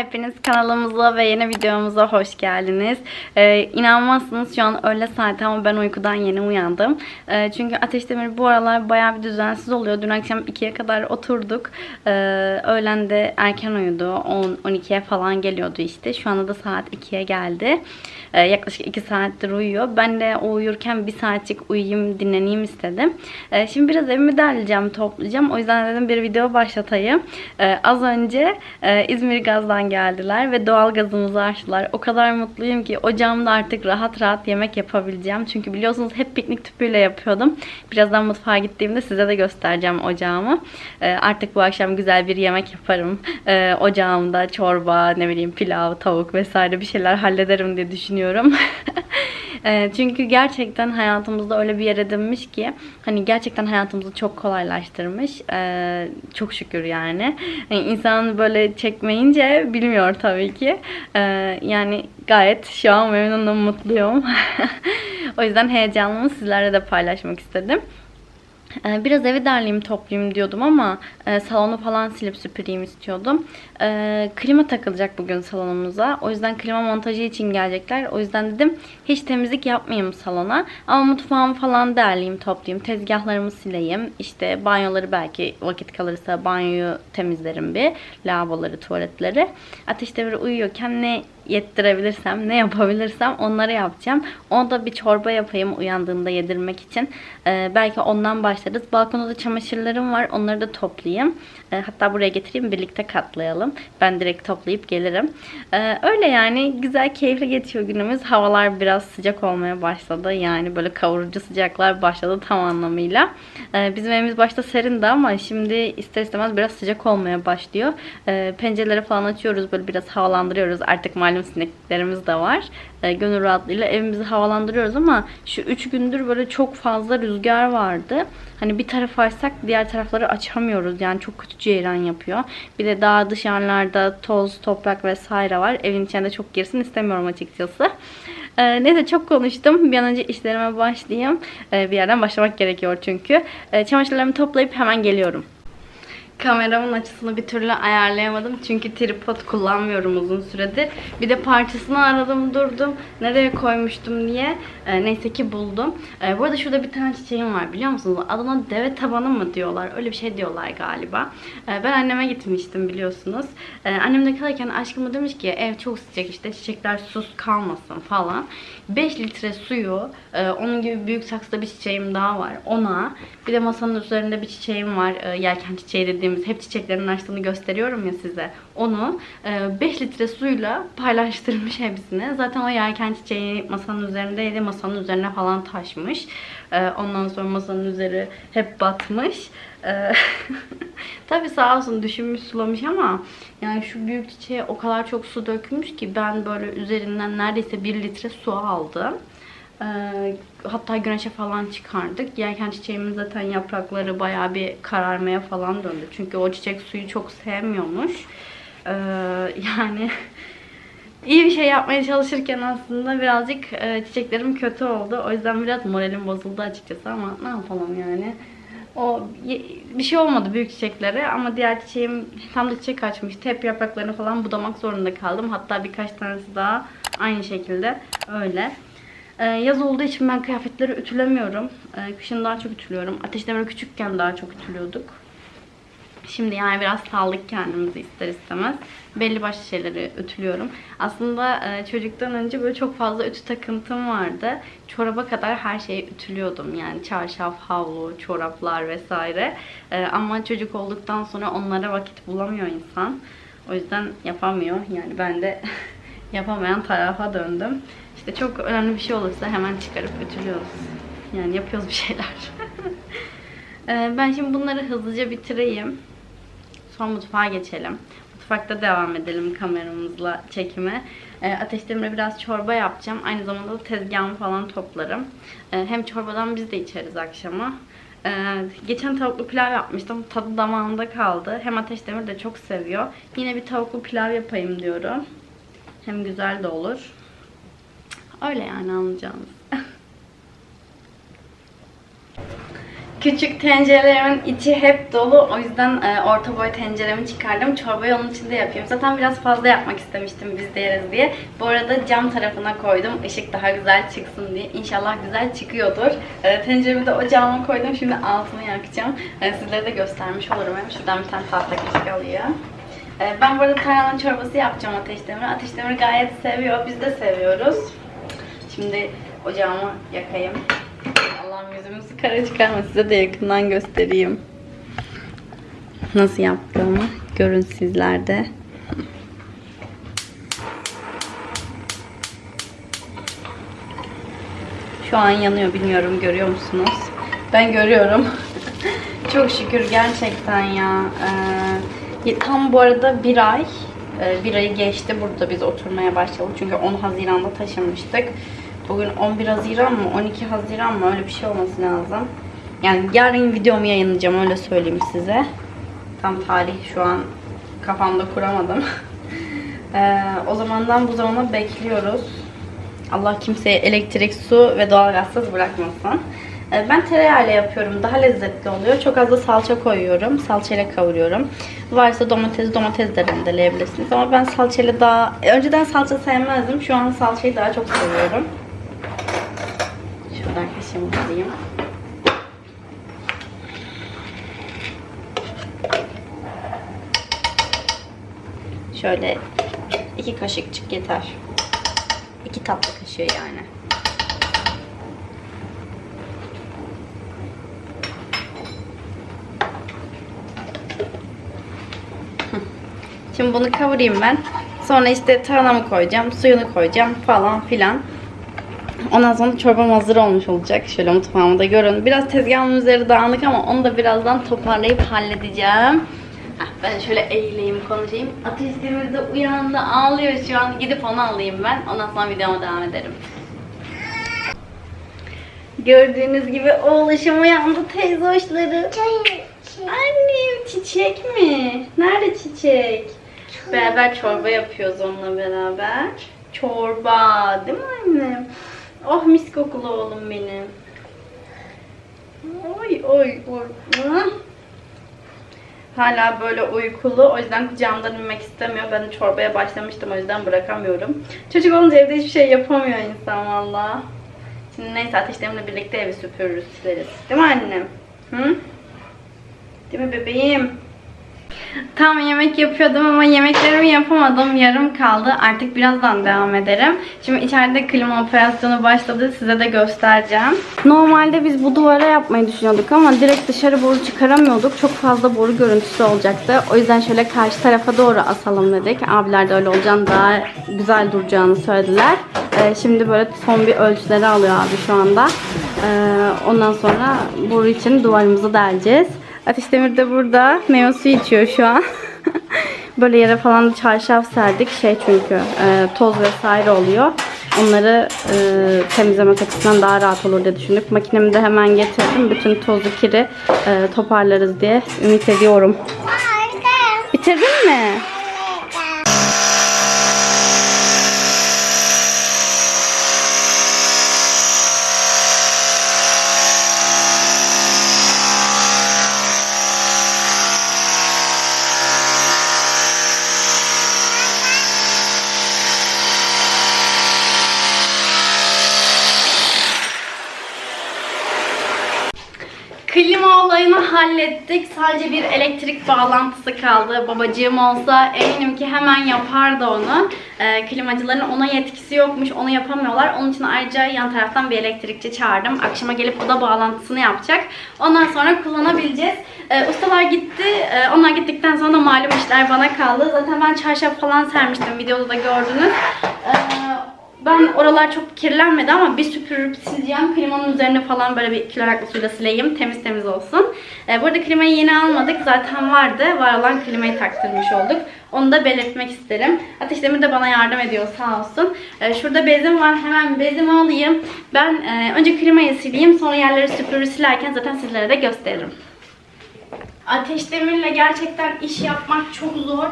Hepiniz kanalımıza ve yeni videomuza hoş geldiniz. Ee, inanmazsınız şu an öğle saati ama ben uykudan yeni uyandım. Ee, çünkü Ateş Demir bu aralar bayağı bir düzensiz oluyor. Dün akşam 2'ye kadar oturduk. Ee, öğlen de erken uyudu. 10-12'ye falan geliyordu işte. Şu anda da saat 2'ye geldi. Ee, yaklaşık 2 saattir uyuyor. Ben de o uyurken bir saatlik uyuyayım, dinleneyim istedim. Ee, şimdi biraz evimi derleyeceğim, toplayacağım. O yüzden dedim bir video başlatayım. Ee, az önce e, İzmir Gaz'dan geldiler ve doğal gazımızı açtılar. O kadar mutluyum ki ocağımda artık rahat rahat yemek yapabileceğim. Çünkü biliyorsunuz hep piknik tüpüyle yapıyordum. Birazdan mutfağa gittiğimde size de göstereceğim ocağımı. Artık bu akşam güzel bir yemek yaparım. Ocağımda çorba, ne bileyim pilav, tavuk vesaire bir şeyler hallederim diye düşünüyorum. Ee, Çünkü gerçekten hayatımızda öyle bir yer edinmiş ki hani gerçekten hayatımızı çok kolaylaştırmış. Çok şükür yani. yani. İnsan böyle çekmeyince bilmiyor tabii ki. Yani gayet şu an memnunum, mutluyum. o yüzden heyecanımı sizlerle de paylaşmak istedim. Ee, Biraz evi derleyeyim toplayayım diyordum ama e, salonu falan silip süpüreyim istiyordum. Ee, klima takılacak bugün salonumuza. O yüzden klima montajı için gelecekler. O yüzden dedim hiç temizlik yapmayayım salona. Ama mutfağımı falan derleyeyim toplayayım. Tezgahlarımı sileyim. İşte banyoları belki vakit kalırsa banyoyu temizlerim bir. Lavaboları, tuvaletleri. Ateş devri uyuyorken ne yettirebilirsem, ne yapabilirsem onları yapacağım. Ona da bir çorba yapayım uyandığında yedirmek için. Ee, belki ondan başlarız. Balkonda da çamaşırlarım var. Onları da toplayayım. Ee, hatta buraya getireyim birlikte katlayalım. Ben direkt toplayıp gelirim. Ee, öyle yani güzel keyifli geçiyor günümüz. Havalar biraz sıcak olmaya başladı. Yani böyle kavurucu sıcaklar başladı tam anlamıyla. Ee, bizim evimiz başta serindi ama şimdi ister istemez biraz sıcak olmaya başlıyor. Pencereleri falan açıyoruz. Böyle biraz havalandırıyoruz. Artık malum sineklerimiz de var. Ee, gönül rahatlığıyla evimizi havalandırıyoruz ama şu 3 gündür böyle çok fazla rüzgar vardı. Hani bir tarafı açsak diğer tarafları açamıyoruz. Yani çok kötü ceyran yapıyor. Bir de daha dışarılarda toz, toprak vesaire var. Evin içinde çok girsin istemiyorum açıkçası. Ee, neyse çok konuştum. Bir an önce işlerime başlayayım. Ee, bir yerden başlamak gerekiyor çünkü. Ee, çamaşırlarımı toplayıp hemen geliyorum. Kameramın açısını bir türlü ayarlayamadım. Çünkü tripod kullanmıyorum uzun süredir. Bir de parçasını aradım durdum. Nereye koymuştum diye. Ee, neyse ki buldum. Ee, bu arada şurada bir tane çiçeğim var biliyor musunuz? Adına deve tabanı mı diyorlar? Öyle bir şey diyorlar galiba. Ee, ben anneme gitmiştim biliyorsunuz. Ee, annem kalırken aşkıma demiş ki ev çok sıcak işte çiçekler sus kalmasın falan. 5 litre suyu, e, onun gibi büyük saksıda bir çiçeğim daha var. Ona bir de masanın üzerinde bir çiçeğim var. E, yelken çiçeği dediğimiz hep çiçeklerin açtığını gösteriyorum ya size. Onu 5 litre suyla paylaştırmış hepsine. Zaten o yelken çiçeği masanın üzerindeydi. Masanın üzerine falan taşmış. E, ondan sonra masanın üzeri hep batmış. E, Tabii sağ olsun düşünmüş sulamış ama yani şu büyük çiçeğe o kadar çok su dökmüş ki ben böyle üzerinden neredeyse 1 litre su aldım. Ee, hatta güneşe falan çıkardık. Yelken çiçeğimin zaten yaprakları bayağı bir kararmaya falan döndü. Çünkü o çiçek suyu çok sevmiyormuş. Ee, yani iyi bir şey yapmaya çalışırken aslında birazcık e, çiçeklerim kötü oldu. O yüzden biraz moralim bozuldu açıkçası ama ne yapalım yani. O bir şey olmadı büyük çiçeklere ama diğer çiçeğim tam da çiçek açmıştı. Hep yapraklarını falan budamak zorunda kaldım. Hatta birkaç tanesi daha aynı şekilde öyle. Ee, yaz olduğu için ben kıyafetleri ütülemiyorum. Ee, kışın daha çok ütülüyorum. Ateşte böyle küçükken daha çok ütülüyorduk. Şimdi yani biraz saldık kendimizi ister istemez. Belli başlı şeyleri ütülüyorum. Aslında e, çocuktan önce böyle çok fazla ütü takıntım vardı. Çoraba kadar her şeyi ütülüyordum. Yani çarşaf, havlu, çoraplar vesaire. E, ama çocuk olduktan sonra onlara vakit bulamıyor insan. O yüzden yapamıyor. Yani ben de yapamayan tarafa döndüm. İşte çok önemli bir şey olursa hemen çıkarıp ütülüyoruz. Yani yapıyoruz bir şeyler. E, ben şimdi bunları hızlıca bitireyim. Sonra mutfağa geçelim. Mutfakta devam edelim kameramızla çekime. E, Ateş Demir'e biraz çorba yapacağım. Aynı zamanda da tezgahımı falan toplarım. E, hem çorbadan biz de içeriz akşama. E, geçen tavuklu pilav yapmıştım. Tadı damağımda kaldı. Hem Ateş Demir de çok seviyor. Yine bir tavuklu pilav yapayım diyorum. Hem güzel de olur. Öyle yani anlayacağınız. Küçük tencerelerimin içi hep dolu. O yüzden e, orta boy tenceremi çıkardım. Çorbayı onun içinde yapıyorum. Zaten biraz fazla yapmak istemiştim biz de yeriz diye. Bu arada cam tarafına koydum. Işık daha güzel çıksın diye. İnşallah güzel çıkıyordur. E, tenceremi de ocağıma koydum. Şimdi altını yakacağım. E, sizlere de göstermiş olurum. Hem şuradan bir tane tahta kaşık alıyor. E, ben burada tarhana çorbası yapacağım Ateş Demir. Ateş Demir gayet seviyor. Biz de seviyoruz. Şimdi ocağımı yakayım. Allah'ım yüzümüzü kara çıkarma. Size de yakından göstereyim. Nasıl yaptığımı görün sizler de. Şu an yanıyor bilmiyorum görüyor musunuz? Ben görüyorum. Çok şükür gerçekten ya. Ee, tam bu arada bir ay, e, bir ayı geçti burada biz oturmaya başladık. Çünkü 10 Haziran'da taşınmıştık. Bugün 11 Haziran mı 12 Haziran mı öyle bir şey olması lazım. Yani yarın videomu yayınlayacağım öyle söyleyeyim size. Tam tarih şu an kafamda kuramadım. Ee, o zamandan bu zamana bekliyoruz. Allah kimseye elektrik, su ve doğalgazsız bırakmasın. Ee, Ben tereyağıyla yapıyorum. Daha lezzetli oluyor. Çok az da salça koyuyorum. Salçayla kavuruyorum. Varsa domates, domates de rendeleyebilirsiniz. Ama ben salçayla daha... Önceden salça sevmezdim. Şu an salçayı daha çok seviyorum. Kaşığımı alayım. Şöyle iki kaşıkçık yeter. İki tatlı kaşığı yani. Şimdi bunu kavurayım ben. Sonra işte tarhanamı koyacağım, suyunu koyacağım falan filan. Ondan sonra çorbam hazır olmuş olacak. Şöyle mutfağımı da görün. Biraz tezgahımın üzeri dağınık ama onu da birazdan toparlayıp halledeceğim. Heh, ben şöyle eğileyim konuşayım. Ateş Demir de uyandı ağlıyor şu an. Gidip onu alayım ben. Ondan sonra videoma devam ederim. Gördüğünüz gibi oğluşum uyandı teyze hoşları. Annem çiçek mi? Nerede çiçek? Beraber çorba yapıyoruz onunla beraber. Çorba değil mi annem? Oh mis kokulu oğlum benim. Oy oy oy. Hala böyle uykulu. O yüzden kucağımdan inmek istemiyor. Ben çorbaya başlamıştım. O yüzden bırakamıyorum. Çocuk olunca evde hiçbir şey yapamıyor insan valla. Şimdi neyse ateşlerimle birlikte evi süpürürüz, sileriz. Değil mi annem? Hı? Değil mi bebeğim? Tam yemek yapıyordum ama yemeklerimi yapamadım. Yarım kaldı. Artık birazdan devam ederim. Şimdi içeride klima operasyonu başladı. Size de göstereceğim. Normalde biz bu duvara yapmayı düşünüyorduk ama direkt dışarı boru çıkaramıyorduk. Çok fazla boru görüntüsü olacaktı. O yüzden şöyle karşı tarafa doğru asalım dedik. Abiler de öyle olacağını daha güzel duracağını söylediler. Ee, şimdi böyle son bir ölçüleri alıyor abi şu anda. Ee, ondan sonra boru için duvarımızı deleceğiz. Ateş Demir de burada meyve suyu içiyor şu an. Böyle yere falan çarşaf serdik. Şey çünkü e, toz vesaire oluyor. Onları e, temizlemek açısından daha rahat olur diye düşündük. Makinemi de hemen getirdim. Bütün tozu kiri e, toparlarız diye ümit ediyorum. Bitirdin mi? Klima olayını hallettik. Sadece bir elektrik bağlantısı kaldı. Babacığım olsa eminim ki hemen yapardı onu. Ee, klimacıların ona yetkisi yokmuş. Onu yapamıyorlar. Onun için ayrıca yan taraftan bir elektrikçi çağırdım. Akşama gelip o da bağlantısını yapacak. Ondan sonra kullanabileceğiz. Ee, ustalar gitti. Ee, onlar gittikten sonra malum işler bana kaldı. Zaten ben çarşaf falan sermiştim. Videoda da gördünüz. Ee, ben oralar çok kirlenmedi ama bir süpürüp sileceğim. Klimanın üzerine falan böyle bir kloraklı suyla sileyim. Temiz temiz olsun. Ee, bu arada klimayı yeni almadık. Zaten vardı. Var olan klimayı taktırmış olduk. Onu da belirtmek isterim. Ateş Demir de bana yardım ediyor sağ olsun. Ee, şurada bezim var. Hemen bezimi alayım. Ben e, önce klimayı sileyim. Sonra yerleri süpürür silerken zaten sizlere de gösteririm. Ateş Demir'le gerçekten iş yapmak çok zor.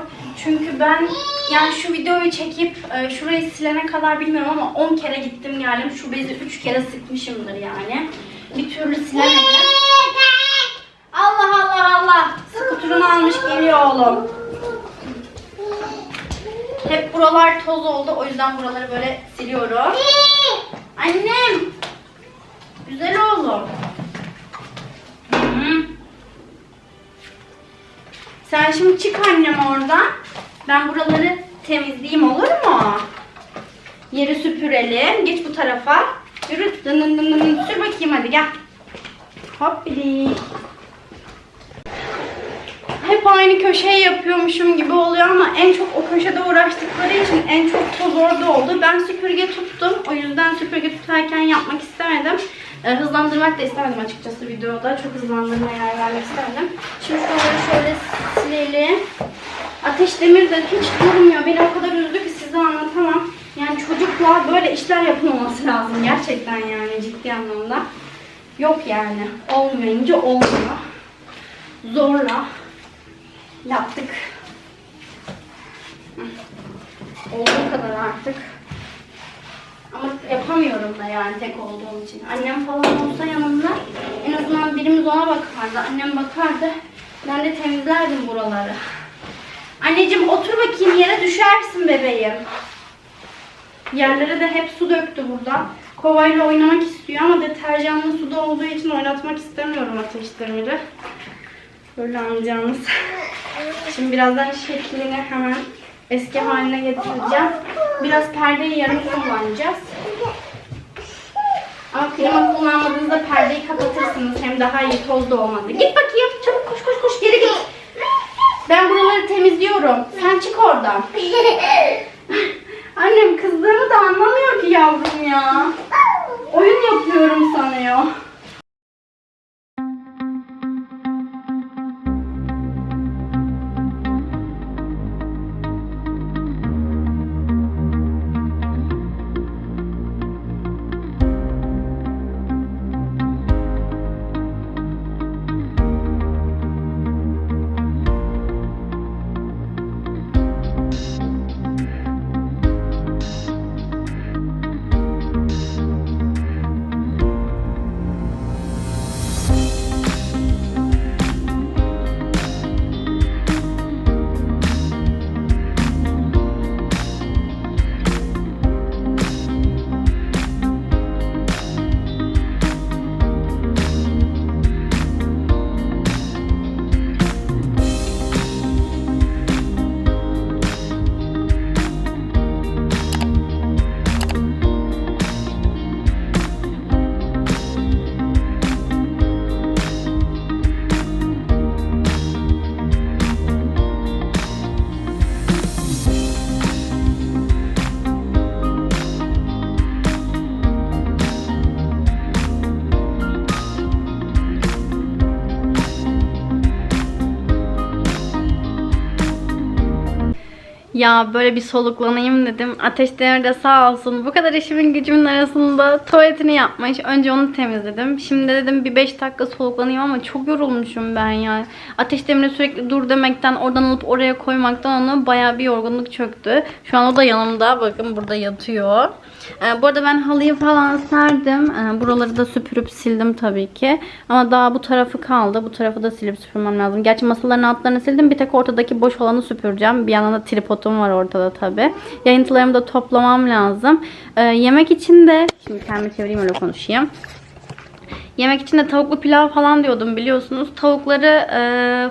Çünkü ben yani şu videoyu çekip e, şurayı silene kadar bilmiyorum ama 10 kere gittim geldim. Şu bezi 3 kere sıkmışımdır yani. Bir türlü silemedim. Allah Allah Allah. Skuturunu almış geliyor oğlum. Hep buralar toz oldu. O yüzden buraları böyle siliyorum. Annem. Güzel oğlum. Hı -hı. Sen şimdi çık annem oradan. Ben buraları temizleyeyim olur mu? Yeri süpürelim. Geç bu tarafa. Yürü. Dın dın dın. Sür bakayım hadi gel. Hop bili. Hep aynı köşeyi yapıyormuşum gibi oluyor ama en çok o köşede uğraştıkları için en çok toz orada oldu. Ben süpürge tuttum. O yüzden süpürge tutarken yapmak istemedim. Ee, hızlandırmak da istemedim açıkçası videoda. Çok hızlandırmaya yer vermek istemedim. Şimdi şuraları şöyle silelim. Ateş Demir de hiç durmuyor. Beni o kadar üzdü ki size anlatamam. Yani çocukla böyle işler yapılmaması lazım. Gerçekten yani ciddi anlamda. Yok yani. Olmayınca olmuyor. Zorla yaptık. Olduğu kadar artık. Ama yapamıyorum da yani tek olduğum için. Annem falan olsa yanımda en azından birimiz ona bakardı. Annem bakardı. Ben de temizlerdim buraları. Anneciğim otur bakayım yere düşersin bebeğim. Yerlere de hep su döktü burada. Kovayla oynamak istiyor ama deterjanlı suda olduğu için oynatmak istemiyorum ateşlerimi. Böyle alacağımız. Şimdi birazdan şeklini hemen eski haline getireceğim. Biraz perdeyi yarım kullanacağız. Ama klima kullanmadığınızda perdeyi kapatırsınız. Hem daha iyi toz da olmadı. Git bakayım. Çabuk koş koş koş. Geri git. Ben buraları temizliyorum. Sen çık oradan. Annem kızdığımı da anlamıyor ki yavrum ya. Oyun yapıyorum sanıyor. Ya böyle bir soluklanayım dedim. Ateş Demir de sağ olsun. Bu kadar işimin gücümün arasında tuvaletini yapmış. Önce onu temizledim. Şimdi dedim bir 5 dakika soluklanayım ama çok yorulmuşum ben ya. Ateş Demir'e sürekli dur demekten oradan alıp oraya koymaktan ona bayağı bir yorgunluk çöktü. Şu an o da yanımda. Bakın burada yatıyor. Ee, bu arada ben halıyı falan serdim. Ee, buraları da süpürüp sildim tabii ki. Ama daha bu tarafı kaldı. Bu tarafı da silip süpürmem lazım. Gerçi masaların altlarını sildim. Bir tek ortadaki boş olanı süpüreceğim. Bir yandan da tripodum var ortada tabii. Yayıntılarımı da toplamam lazım. Ee, yemek için de... Şimdi kendimi çevireyim öyle konuşayım. Yemek için de tavuklu pilav falan diyordum biliyorsunuz. Tavukları e,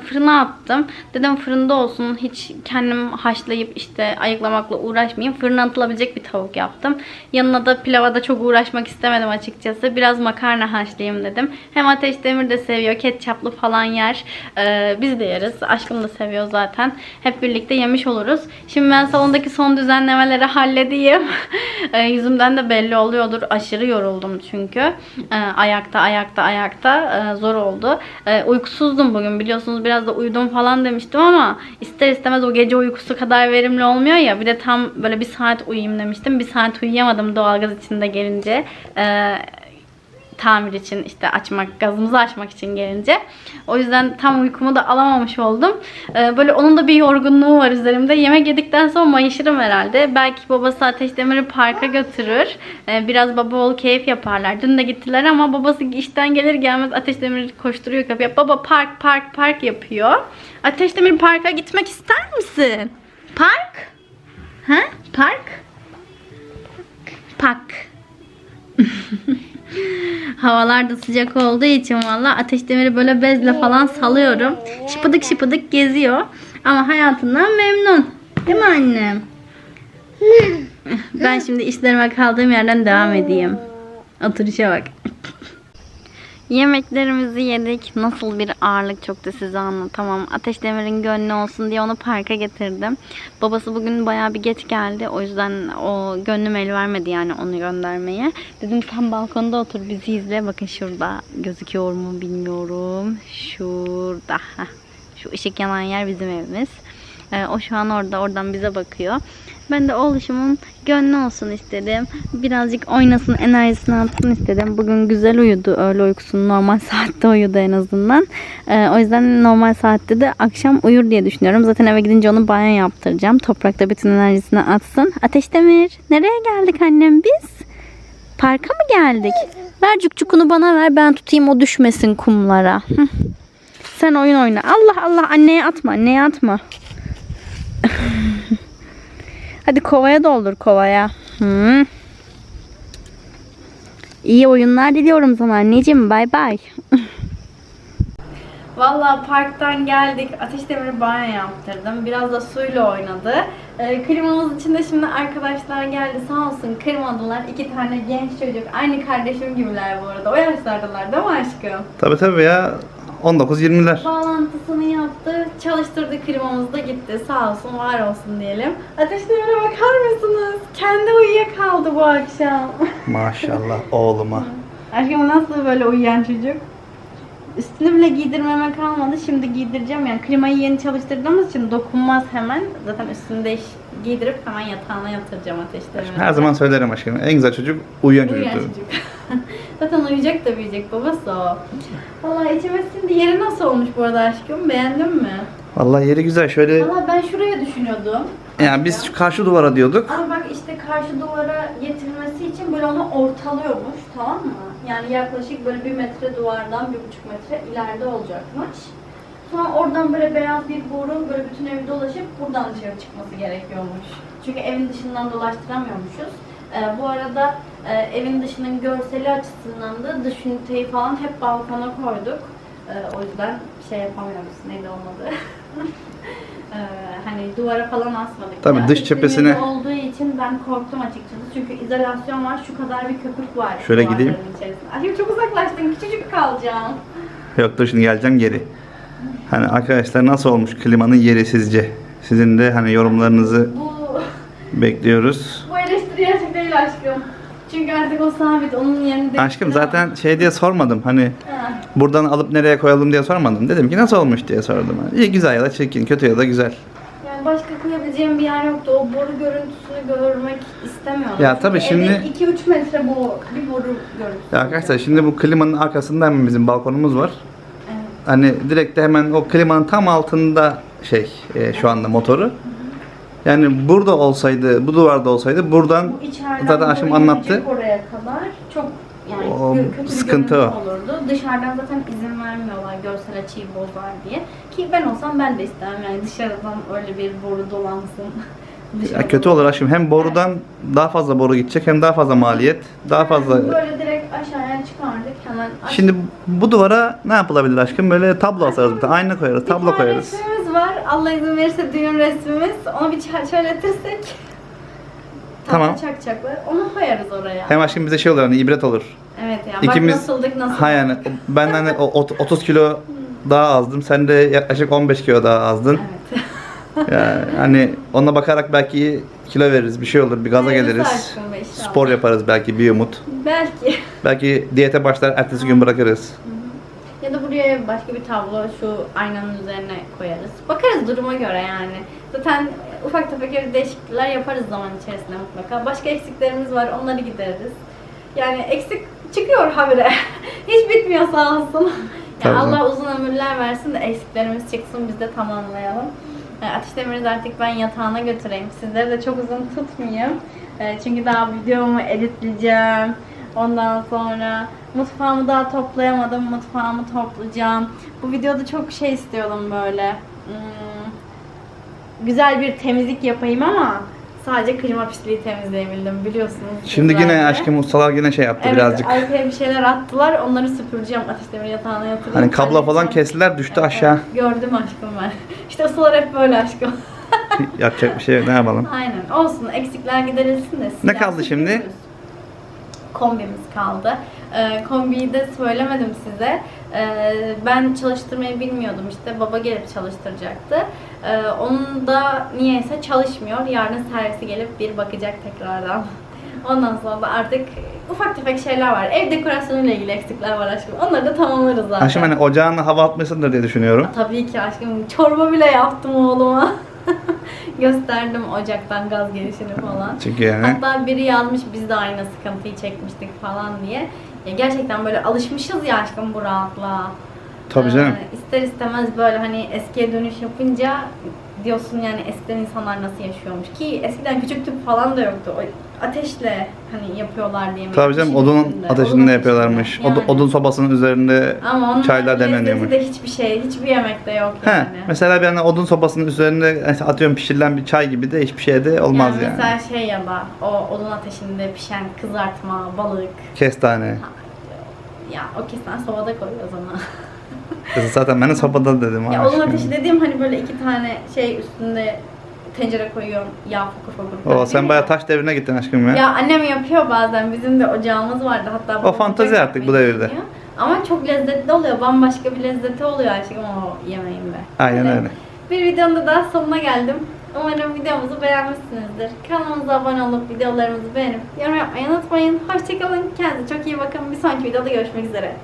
fırına attım. Dedim fırında olsun. Hiç kendim haşlayıp işte ayıklamakla uğraşmayayım. Fırına atılabilecek bir tavuk yaptım. Yanına da pilava da çok uğraşmak istemedim açıkçası. Biraz makarna haşlayayım dedim. Hem Ateş Demir de seviyor. Ketçaplı falan yer. E, biz de yeriz. Aşkım da seviyor zaten. Hep birlikte yemiş oluruz. Şimdi ben salondaki son düzenlemeleri halledeyim. e, yüzümden de belli oluyordur. Aşırı yoruldum çünkü. E, ayakta ayakta ayakta e, zor oldu. E, uykusuzdum bugün biliyorsunuz biraz da uyudum falan demiştim ama ister istemez o gece uykusu kadar verimli olmuyor ya. Bir de tam böyle bir saat uyuyayım demiştim. Bir saat uyuyamadım doğalgaz içinde gelince. E, tamir için işte açmak, gazımızı açmak için gelince. O yüzden tam uykumu da alamamış oldum. Ee, böyle onun da bir yorgunluğu var üzerimde. Yemek yedikten sonra mayışırım herhalde. Belki babası Ateş Demir'i parka götürür. Ee, biraz baba oğul keyif yaparlar. Dün de gittiler ama babası işten gelir gelmez Ateş Demir koşturuyor kapıya. Baba park park park yapıyor. Ateş Demir parka gitmek ister misin? Park? Ha? Park? Park. Havalar da sıcak olduğu için valla ateş demiri böyle bezle falan salıyorum. Şıpıdık şıpıdık geziyor. Ama hayatından memnun. Değil mi annem? Ben şimdi işlerime kaldığım yerden devam edeyim. Oturuşa bak. Yemeklerimizi yedik. Nasıl bir ağırlık çok da size anlatamam. Ateş Demir'in gönlü olsun diye onu parka getirdim. Babası bugün bayağı bir geç geldi. O yüzden o gönlüm el vermedi yani onu göndermeye. Dedim sen balkonda otur bizi izle. Bakın şurada gözüküyor mu bilmiyorum. Şurada. Şu ışık yanan yer bizim evimiz. Ee, o şu an orada. Oradan bize bakıyor. Ben de oğluşumun gönlü olsun istedim. Birazcık oynasın, enerjisini atsın istedim. Bugün güzel uyudu. Öğle uykusunu normal saatte uyudu en azından. Ee, o yüzden normal saatte de akşam uyur diye düşünüyorum. Zaten eve gidince onu banyo yaptıracağım. Toprakta bütün enerjisini atsın. Ateş Demir, nereye geldik annem biz? Parka mı geldik? Ver cukcukunu bana ver ben tutayım o düşmesin kumlara. Sen oyun oyna. Allah Allah anneye atma anneye atma. Hadi kovaya doldur kovaya. Hı. İyi oyunlar diliyorum sana anneciğim. Bay bay. Vallahi parktan geldik. Ateş demiri banyo yaptırdım. Biraz da suyla oynadı. Ee, klimamız için de şimdi arkadaşlar geldi. Sağ olsun kırmadılar. İki tane genç çocuk. Aynı kardeşim gibiler bu arada. O yaşlardalar değil mi aşkım? Tabii tabii ya 19-20'ler. Bağlantısını yaptı, çalıştırdı klimamız da gitti. Sağ olsun, var olsun diyelim. Ateş demirine bakar mısınız? Kendi uyuyakaldı bu akşam. Maşallah oğluma. Aşkım nasıl böyle uyuyan çocuk? Üstünü bile giydirmeme kalmadı. Şimdi giydireceğim yani. Klimayı yeni çalıştırdığımız için dokunmaz hemen. Zaten üstünü de giydirip hemen yatağına yatıracağım ateşlerimi. Her zaman söylerim aşkım. En güzel çocuk uyuyan Uyuyan çocuktur. çocuk. Zaten uyuyacak da büyüyecek babası o. Vallahi içime sindi. Yeri nasıl olmuş bu arada aşkım? Beğendin mi? Vallahi yeri güzel. Şöyle Valla ben şuraya düşünüyordum. yani biz şu karşı duvara diyorduk. Ama bak işte karşı duvara getirilmesi için böyle onu ortalıyormuş tamam mı? Yani yaklaşık böyle bir metre duvardan bir buçuk metre ileride olacakmış. Sonra oradan böyle beyaz bir boru böyle bütün evi dolaşıp buradan dışarı çıkması gerekiyormuş. Çünkü evin dışından dolaştıramıyormuşuz. Ee, bu arada e, evin dışının görseli açısından da dış üniteyi falan hep balkona koyduk. Ee, o yüzden şey yapamıyoruz. Neydi olmadı. Ee, hani duvara falan asmadık. Tabii, Ya, dış cephesine- olduğu için ben korktum açıkçası. Çünkü izolasyon var. Şu kadar bir köpük var. Şöyle gideyim. Ay çok uzaklaştım. Küçücük kalacağım. Yok dur şimdi geleceğim geri. Hani arkadaşlar nasıl olmuş klimanın yeri sizce? Sizin de hani yorumlarınızı Bu bekliyoruz. bu eleştiri gerçek değil aşkım. Çünkü artık o sabit. Onun yerini Aşkım zaten şey diye sormadım hani Ha. buradan alıp nereye koyalım diye sormadım. Dedim ki nasıl olmuş diye sordum. İyi güzel ya da çirkin, kötü ya da güzel. Yani başka koyabileceğim bir yer yoktu. O boru görüntüsünü görmek istemiyordum. Ya tabii Çünkü şimdi- evde 2-3 metre bu bir boru görüntüsü. Ya arkadaşlar şimdi bu klimanın arkasında hemen bizim balkonumuz var. Hani direkt de hemen o klimanın tam altında şey e, şu anda motoru. Yani burada olsaydı, bu duvarda olsaydı buradan Bu içeriden zaten boru anlattı. oraya kadar çok yani O gö- kötü bir sıkıntı görüntü o. olurdu. Dışarıdan zaten izin vermiyorlar görsel açıyı bozar diye. Ki ben olsam ben de istemem yani dışarıdan öyle bir boru dolansın. Ya kötü olur aşkım. Hem borudan daha fazla boru gidecek hem daha fazla maliyet, daha fazla. Böyle direkt aşağıya çıkardık hemen. aş- Şimdi bu duvara ne yapılabilir aşkım? Böyle tablo asarız bir tane. Ayna koyarız, bir tablo koyarız. resmimiz var. Allah izin verirse düğün resmimiz. Onu bir çerçeveletirsek Tamam. çakacaklar. Onu koyarız oraya. Hem aşkım bize şey olur hani ibret olur. Evet ya. İkimiz- Bak nasıldık nasıl. Ha yani ben hani o- ot- 30 kilo daha azdım. Sen de yaklaşık 15 kilo daha azdın. Evet. Yani hani ona bakarak belki kilo veririz, bir şey olur, bir gaza Hayırlısı geliriz. aşkım be inşallah. Spor yaparız belki bir umut. Belki. Belki diyete başlar, ertesi gün bırakırız. Ya da buraya başka bir tablo şu aynanın üzerine koyarız. Bakarız duruma göre yani. Zaten ufak tefek öyle değişiklikler yaparız zaman içerisinde mutlaka. Başka eksiklerimiz var onları gideririz. Yani eksik çıkıyor habire. Hiç bitmiyor sağ olsun. Tabii Ya canım. Allah uzun ömürler versin de eksiklerimiz çıksın biz de tamamlayalım. E, Ateş Demir'i artık ben yatağına götüreyim. Sizleri de çok uzun tutmayayım. E, Çünkü daha videomu editleyeceğim. Ondan sonra mutfağımı daha toplayamadım. Mutfağımı toplayacağım. Bu videoda çok şey istiyordum böyle. Hmm, güzel bir temizlik yapayım ama sadece klima pisliği temizleyebildim biliyorsunuz. Şimdi yine de. aşkım ustalar yine şey yaptı Evet, birazcık. arkaya bir şeyler attılar. Onları süpüreceğim. Ateş Demir yatağına yatırayım. Hani kablo falan kestiler düştü Evet, aşağı. Gördüm aşkım ben. İşte ustalar hep böyle aşkım. Yapacak bir şey yok ne yapalım. Aynen. Olsun. Eksikler giderilsin de. Ne kaldı şimdi? Kombimiz kaldı. Ee, kombiyi de söylemedim size. Ee, ben çalıştırmayı bilmiyordum işte. Baba gelip çalıştıracaktı. Ee, onun da niyeyse çalışmıyor. Yarın servisi gelip bir bakacak tekrardan. Ondan sonra da artık ufak tefek şeyler var. Ev dekorasyonuyla ilgili eksikler var aşkım. Onları da tamamlarız zaten. Aşkım hani ocağına hava atmasındır diye düşünüyorum. Tabii ki aşkım. Çorba bile yaptım oğluma. Gösterdim ocaktan gaz gelişini falan. Çünkü yani Hatta biri yazmış biz de aynı sıkıntıyı çekmiştik falan diye. Ya gerçekten böyle alışmışız ya aşkım bu rahatlığa. tabii canım. Ee, ister istemez böyle hani eskiye dönüş yapınca diyorsun yani eskiden insanlar nasıl yaşıyormuş ki eskiden küçük tüp falan da yoktu. O ateşle hani yapıyorlar diye. Tabii canım odun ateşinde yapıyorlarmış. Od- odun sobasının üzerinde Ama çaylar demleniyormuş. de hiçbir şey, hiçbir yemekte yok He, yani. mesela bir hani odun sobasının üzerinde atıyorum pişirilen bir çay gibi de hiçbir şey de olmaz yani. Mesela şey ya da o odun ateşinde pişen kızartma, balık. Kestane. Ya o kesin sobada koyuyor o zaman. Kız zaten ben de sobada dedim. ya odun ateşi dediğim hani böyle iki tane şey üstünde tencere koyuyorum. Yağ fokur fokur. Oo, sen bayağı taş devrine gittin aşkım ya. Ya annem yapıyor bazen. Bizim de ocağımız vardı. Hatta babam fantazi artık bu devirde. Ama çok lezzetli oluyor. Bambaşka bir lezzeti oluyor aşkım o yemeğinde. Aynen öyle. Bir videonun da daha sonuna geldim. Umarım videomuzu beğenmişsinizdir. Kanalımıza abone olup videolarımızı beğenip yorum yapmayı unutmayın. Hoşçakalın. Kendinize çok iyi bakın. Bir sonraki videoda görüşmek üzere.